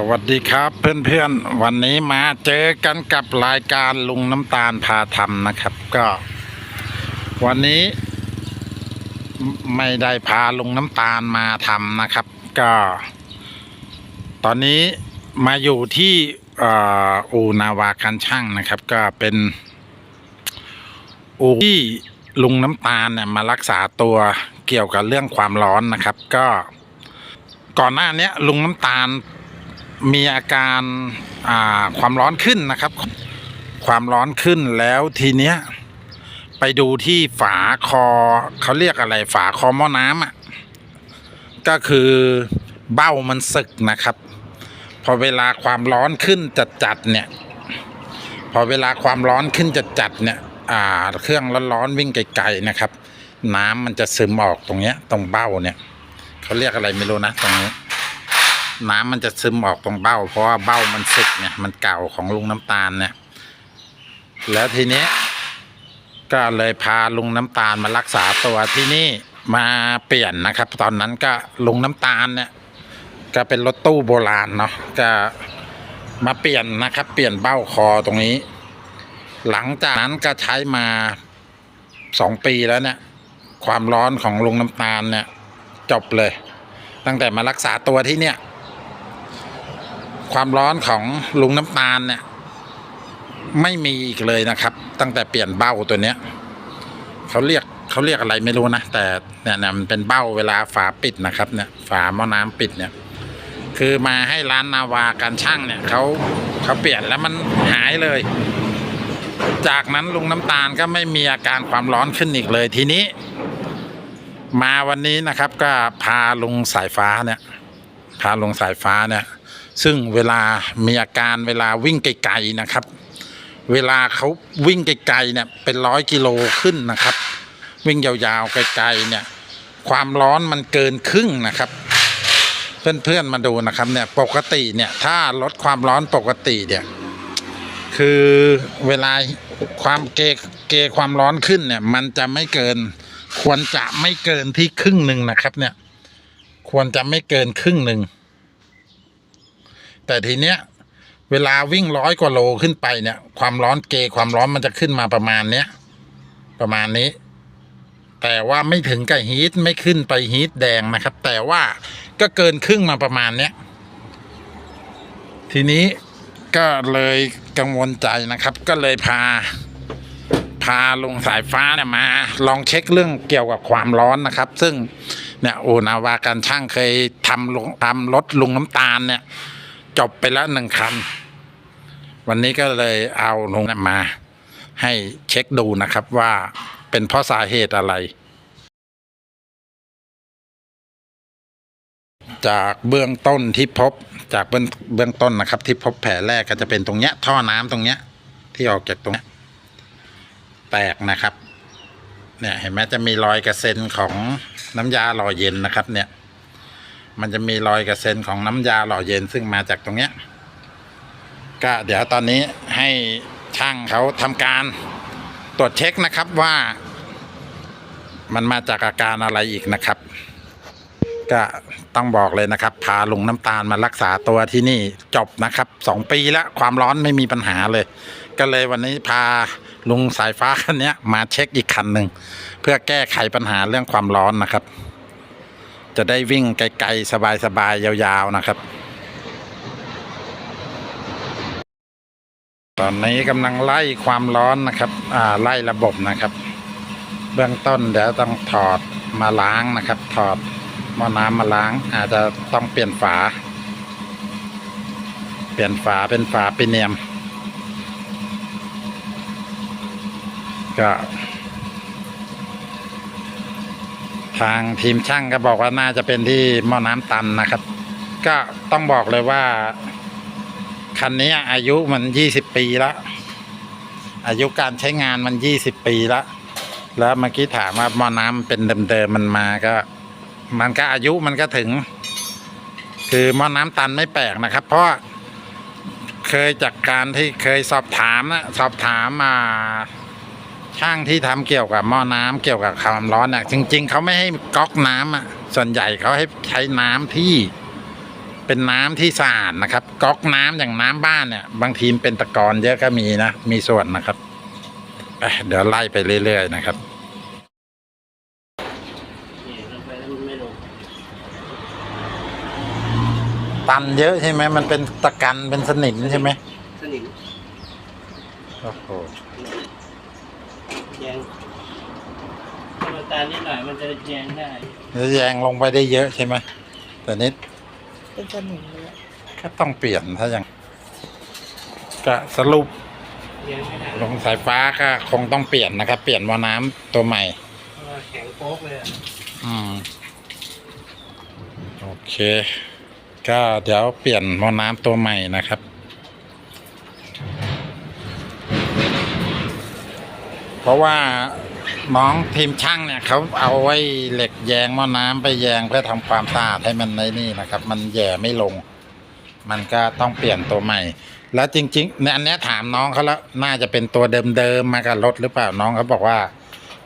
สวัสดีครับเพื่อนๆ วันนี้มาเจอกันกับรายการลุงน้ำตาลพาทำนะครับ ก็ วันนี้ ไม่ได้พาลุงน้ำตาลมาทำนะครับ ก็ ตอนนี้มาอยู่ที่อูนาวาคันช่างนะครับ ก็เป็นอูที่ลุงน้ำตาลเนี่ยมารักษาตัวเกี่ยวกับเรื่องความร้อนนะครับ ก็ก่อนหน้านี้ลุงน้ำตาล มีอาการาความร้อนขึ้นนะครับ ความร้อนขึ้นแล้วทีเนี้ยไปดูที่ฝาคอเขาเรียกอะไรฝาคอหม้อน้ำอะก็คือเบ้ามันสึกนะครับ พอเวลาความร้อนขึ้นจัดๆเนี่ย พอเวลาความร้อนขึ้นจัดๆเนี่ยอ่าเครื่องร้อนๆวิ่งไกลๆนะครับ น้ำมันจะซึมออกตรงเนี้ย ตรงเบ้าเนี่ยเขาเรียกอะไรไม่รู้นะตรงนี้ น้ำมันจะซึมออกตรงเบ้า เพราะว่าเบ้ามันสึกเนี่ยมันเก่าของลุงน้ำตาลเนี่ย แล้วทีนี้ก็เลยพาลุงน้ำตาลมารักษาตัวที่นี่มาเปลี่ยนนะครับ ตอนนั้นก็ลุงน้ำตาลเนี่ย ก็เป็นรถตู้โบราณเนาะก็มาเปลี่ยนนะครับ เปลี่ยนเบ้าคอตรงนี้ หลังจากนั้นก็ใช้มาสองปีแล้วเนี่ย ความร้อนของลุงน้ำตาลเนี่ย จบเลย ตั้งแต่มารักษาตัวที่เนี่ย ความร้อนของลุงน้ำตาลเนี่ย ไม่มีอีกเลยนะครับ ตั้งแต่เปลี่ยนเบ้าตัวเนี้ยเขาเรียกเขาเรียกอะไรไม่รู้นะ แต่เนี่ยเนี่ยมันเป็นเบ้าเวลาฝาปิดนะครับเนี่ย ฝาหม้อน้ำปิดเนี่ย คือมาให้ร้านนาวาการช่างเนี่ยเขาเขาเปลี่ยนแล้วมันหายเลย จากนั้นลุงน้ำตาลก็ไม่มีอาการความร้อนขึ้นอีกเลยทีนี้ มาวันนี้นะครับ ก็พาลุงสายฟ้าเนี่ย พาลุงสายฟ้าเนี่ย ซึ่งเวลามีอาการเวลาวิ่งไกลๆนะครับ เวลาเขาวิ่งไกลๆเนี่ยเป็นร้อยกิโลขึ้นนะครับ วิ่งยาวๆไกลๆเนี่ยความร้อนมันเกินครึ่งนะครับ เพื่อนๆมาดูนะครับเนี่ยปกติเนี่ยถ้าลดความร้อนปกติเนี่ยคือเวลาความเกเกความร้อนขึ้นเนี่ยมันจะไม่เกิน ควรจะไม่เกินที่ครึ่งหนึ่งนะครับเนี่ยควรจะไม่เกินครึ่งหนึ่ง แต่ทีเนี้ยเวลาวิ่งร้อยกว่าโลขึ้นไปเนี่ย ความร้อนเกความร้อนมันจะขึ้นมาประมาณเนี้ยประมาณนี้ แต่ว่าไม่ถึงกับฮีทไม่ขึ้นไปฮีทแดงนะครับ แต่ว่าก็เกินครึ่งมาประมาณเนี้ยทีนี้ก็เลยกังวลใจนะครับ ก็เลยพา พาลงสายฟ้าเนี่ยมา ลองเช็คเรื่องเกี่ยวกับความร้อนนะครับ ซึ่งเนี่ยโอนาวาการช่างเคยทำลงทำรถลุงน้ำตาลเนี่ย จบไปแล้วหนึ่งคัน วันนี้ก็เลยเอาลงมา ให้เช็คดูนะครับว่าเป็นเพราะสาเหตุอะไร จากเบื้องต้นที่พบจากเบื้องเบื้องต้นนะครับ ที่พบแผลแรกก็จะเป็นตรงเนี้ย ท่อน้ำตรงเนี้ย ที่ออกจากตรงเนี้ยแตกนะครับ เนี่ยเห็นไหมจะมีรอยกระเซ็นของน้ำยาหล่อเย็นนะครับ เนี่ย มันจะมีรอยกระเซ็นของน้ำยาหล่อเย็นซึ่งมาจากตรงเนี้ย ก็เดี๋ยวตอนนี้ให้ช่างเขาทำการตรวจเช็คนะครับว่า มันมาจากอาการอะไรอีกนะครับ ก็ต้องบอกเลยนะครับ พาลุงน้ำตาลมารักษาตัวที่นี่จบนะครับสองปีแล้วความร้อนไม่มีปัญหาเลย ก็เลยวันนี้พาลุงสายฟ้าคันนี้มาเช็คอีกคันหนึ่งเพื่อแก้ไขปัญหาเรื่องความร้อนนะครับ จะได้วิ่งไกลๆ สบายๆ ยาวๆ นะครับ ตอนนี้กำลังไล่ความร้อนนะครับ อ่า ไล่ระบบนะครับ เบื้องต้นเดี๋ยวต้องถอดมาล้างนะครับ ถอดหม้อน้ำมาล้าง อาจจะต้องเปลี่ยนฝา เปลี่ยนฝาเป็นฝาปิเนียม ก็ ทางทีมช่างก็บอกว่าน่าจะเป็นที่หม้อน้ำตันนะครับ ก็ต้องบอกเลยว่า คันนี้อายุมันยี่สิบปีล้วอายุการใช้งานมันยี่สิบปีล้วแล้วเมื่อกี้ถามว่าหม้อน้ำเป็นเดิมๆมันมาก็ มันก็อายุมันก็ถึง คือหม้อน้ำตันไม่แปลกนะครับ เพราะเคยจากการที่เคยสอบถามนะสอบถามมา ช่างที่ทำเกี่ยวกับหม้อน้ำเกี่ยวกับความร้อนอะ จริง ๆเขาไม่ให้ก๊อกน้ำอะ ส่วนใหญ่เขาให้ใช้น้ำที่เป็นน้ำที่สะอาดนะครับ ก๊อกน้ำอย่างน้ำบ้านเนี่ย บางทีมนเป็นตะกอนเยอะก็มีนะ มีส่วนนะครับไปเดี๋ยวไล่ไปเรื่อย ๆ นะครับนี่ลงไปแล้วมันไม่ลงตันเยอะใช่ไหมมันเป็นตะกันเป็นสนิมใช่ไหมสนิมโอ้โหแย งถ้ามันตาลนิดหน่อยมันจะแยงได้แล้วแยงลงไปได้เยอะใช่ไหมแต่นิดเป็นสนิมเลยอะก็ต้องเปลี่ยนถ้าอย่างก็สรุปแยงไม่ได้ลงสายฟ้าก็คงต้องเปลี่ยนนะครับ เปลี่ยนวาล์วน้ำตัวใหม่ เพราะว่าแข็งโป๊กเลยอะอืม โอเค ก็เดี๋ยวเปลี่ยนหม้อน้ำตัวใหม่นะครับ เพราะว่าน้องทีมช่างเนี่ยเขาเอาไว้เหล็กแยงหม้อน้ำไปแยงเพื่อทำความสะอาดให้มันในนี่นะครับ มันแย่ไม่ลง มันก็ต้องเปลี่ยนตัวใหม่ แล้วจริงๆในอันนี้ถามน้องเขาแล้วน่าจะเป็นตัวเดิมๆมากับรถหรือเปล่าน้องเขาบอกว่า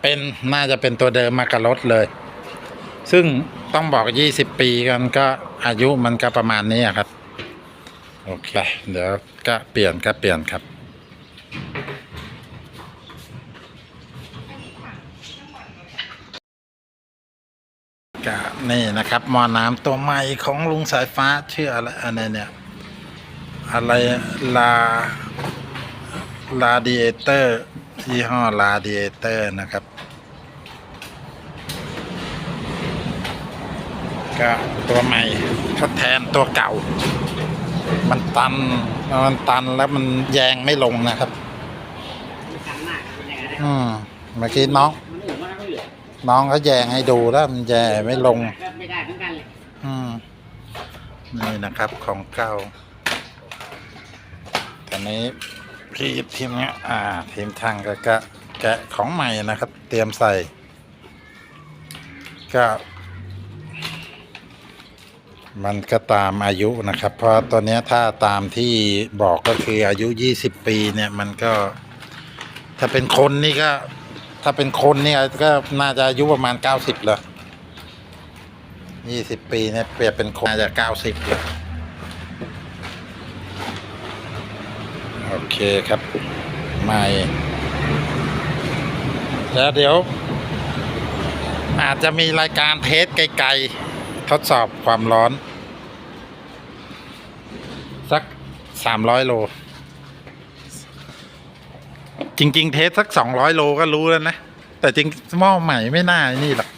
เป็นน่าจะเป็นตัวเดิมมากับรถเลย ซึ่งต้องบอก 20 ปีกันก็อายุมันก็ประมาณนี้ครับ โอเค เดี๋ยวก็เปลี่ยนก็เปลี่ยนครับ ก็ นี่นะครับหมอน้ำตัวใหม่ของลุงสายฟ้าชื่ออะไรอะไรเนี่ย อะไรลาลาดิเอเตอร์ยี่ห้อลาดิเอเตอร์นะครับ ก็ตัวใหม่ทดแทนตัวเก่า มันตันมันตันแล้วมันแยงไม่ลงนะครับมันขันหน้าเป็นยังไงได้อืมเมื่อกี้น้อง น้องเขาแยงให้ดูแล้วมันแยงไม่ลงก็ไม่ได้เหมือนกันเลยอืม นี่นะครับของเก่าตอนนี้พี่ทีมเนี้ยอ่า ทีมช่างก็ก็แกะของใหม่นะครับ เตรียมใส่ ก็ มันก็ตามอายุนะครับ เพราะตัวเนี้ยถ้าตามที่บอกก็คืออายุ 20 ปีเนี่ย มันก็ ถ้าเป็นคนนี่ก็ ถ้าเป็นคนเนี่ยก็น่าจะอายุประมาณ90แล้วยี่สิบปีเนี่ยเปรียบเป็นคนน่าจะเก้าสิบเลยโอเคครับใหม่แล้วเดี๋ยว อาจจะมีรายการเทสไกลๆทดสอบความร้อน สักสามร้อยโล จริง ๆ เทสสักสองร้อยโลก็รู้แล้วนะ แต่จริงหม้อใหม่ไม่น่าไอ้นี่หรอก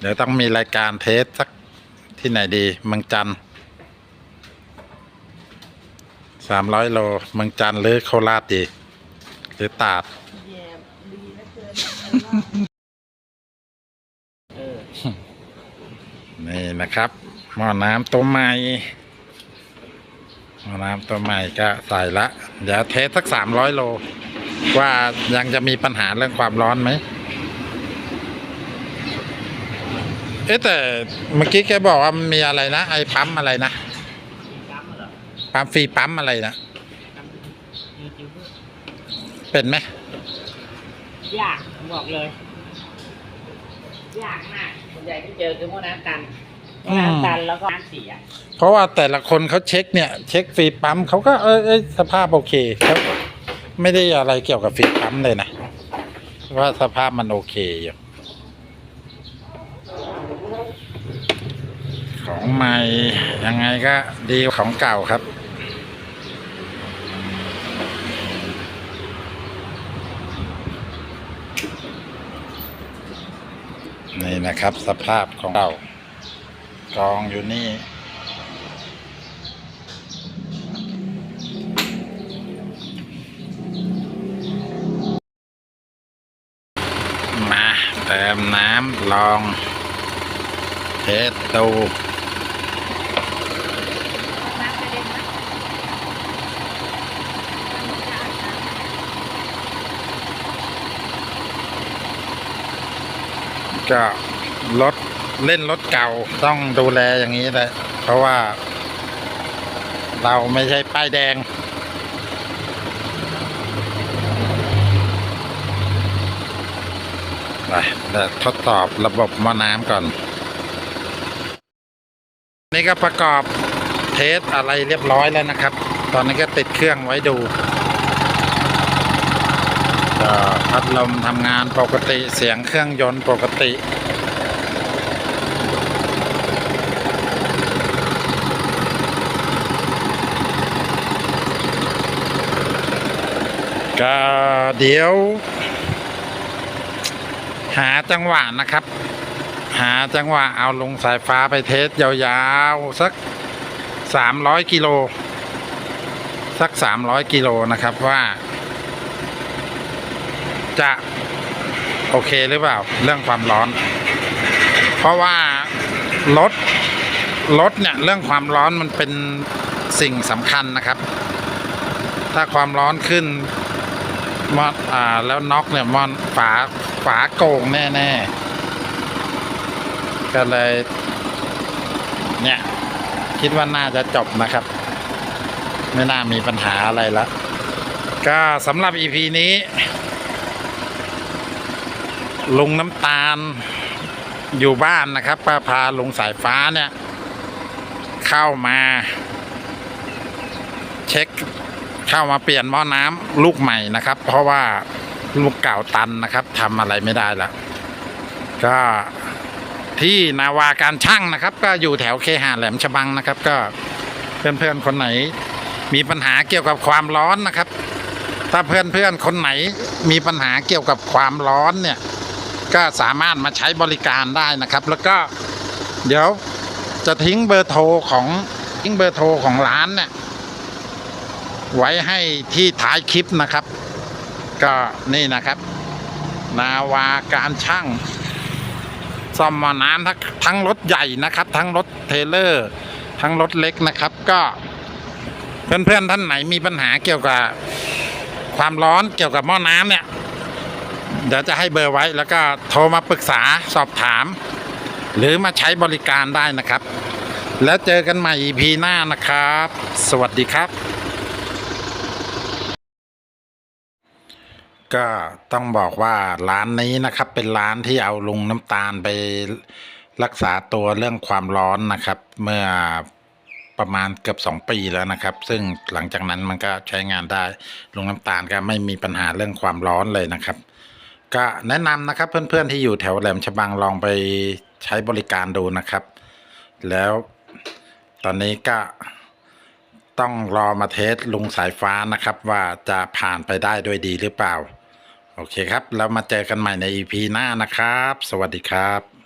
เดี๋ยวต้องมีรายการเทสสักที่ไหนดีเมืองจันสามร้อยโลเมืองจันทร์หรือโคราชดี หรือตาดนี่นะครับหม้อน้ำตัวใหม่หม้อน้ำตัวใหม่ก็ใส่ละ เดี๋ยวเทสสักสามร้อยโล ว่ายังจะมีปัญหาเรื่องความร้อนไหม เอ๊ะแต่เมื่อกี้แกบอกว่ามันมีอะไรนะ ไอ้ปั๊มอะไรนะปั๊มเหรอปั๊มฟรีปั๊มอะไรนะปั๊มจิ้วเป็นไหมๆยากผมบอกเลย ยากมากส่วนใหญ่ที่เจอคือหม้อน้ำตันหม้อน้ำตันแล้วก็น้ำเสียเพราะว่าแต่ละคนเขาเช็คเนี่ย เช็คฟรีปั๊มเขาก็เออเอยสภาพโอเคเขา ไม่ได้อะไรเกี่ยวกับฟรีปั๊มเลยนะ ว่าสภาพมันโอเคอยู่ของใหม่ยังไงก็ดีของเก่าครับนี่นะครับสภาพของเก่ากองอยู่นี่ มาเติมน้ำ ลองเทสดูก็รถเล่นรถเก่าต้องดูแลอย่างนี้เลยเพราะว่า เราไม่ใช่ป้ายแดง ไป เดี๋ยวทดสอบระบบหม้อน้ำก่อน นี่ก็ประกอบเทสอะไรเรียบร้อยแล้วนะครับ ตอนนี้ก็ติดเครื่องไว้ดูพัดลมทำงานปกติเสียงเครื่องยนต์ปกติก็เดี๋ยว หาจังหวะนะครับ หาจังหวะเอาลงสายฟ้าไปเทสยาวๆ สักสามร้อยกิโล สักสามร้อยกิโลนะครับว่า จะโอเคหรือเปล่า เรื่องความร้อน เพราะว่ารถรถเนี่ยเรื่องความร้อนมันเป็นสิ่งสำคัญนะครับ ถ้าความร้อนขึ้นมออ่าแล้วน็อกเนี่ยมอนฝา ฝาโกงแน่ๆ ก็เลย เนี่ย คิดว่าน่าจะจบนะครับ ไม่น่ามีปัญหาอะไรละก็สำหรับ EP นี้ ลุงน้ำตาลอยู่บ้านนะครับป้าพาลุงสายฟ้าเนี่ย เข้ามา เช็คเข้ามาเปลี่ยนหม้อน้ำลูกใหม่นะครับ เพราะว่า ลูกเก่าตันนะครับทำอะไรไม่ได้ล้วก็ที่นาวาการช่างนะครับ ก็อยู่แถวเคหาแหลมฉบังนะครับ ก็เพื่อนๆคนไหน มีปัญหาเกี่ยวกับความร้อนนะครับ ถ้าเพื่อนๆคนไหนมีปัญหาเกี่ยวกับความร้อนเนี่ย ก็สามารถมาใช้บริการได้นะครับ แล้วก็เดี๋ยวจะทิ้งเบอร์โทรของทิ้งเบอร์โทรของร้านเนี่ยไว้ให้ที่ท้ายคลิปนะครับ ก็นี่นะครับ นาวาการช่างซ่อมมอน้ำทั้งทั้งรถใหญ่นะครับ ทั้งรถเทเลอร์ ทั้งรถเล็กนะครับ ก็เพื่อนๆท่านไหนมีปัญหาเกี่ยวกับความร้อนเกี่ยวกับหม้อน้ำเนี่ย เดี๋ยวจะให้เบอร์ไว้แล้วก็โทรมาปรึกษาสอบถาม หรือมาใช้บริการได้นะครับ แล้วเจอกันใหม่ EP หน้านะครับ สวัสดีครับ ก็ต้องบอกว่าร้านนี้นะครับ เป็นร้านที่เอาลุงน้ำตาลไปรักษาตัวเรื่องความร้อนนะครับ เมื่อประมาณเกือบสองปีแล้วนะครับ ซึ่งหลังจากนั้นมันก็ใช้งานได้ลุงน้ำตาลก็ไม่มีปัญหาเรื่องความร้อนเลยนะครับ ก็แนะนำนะครับเพื่อนๆที่อยู่แถวแหลมฉบังลองไปใช้บริการดูนะครับ แล้วตอนนี้ก็ต้องรอมาเทสลุงสายฟ้านะครับ ว่าจะผ่านไปได้ด้วยดีหรือเปล่า โอเคครับ แล้วมาเจอกันใหม่ใน EP หน้านะครับ สวัสดีครับ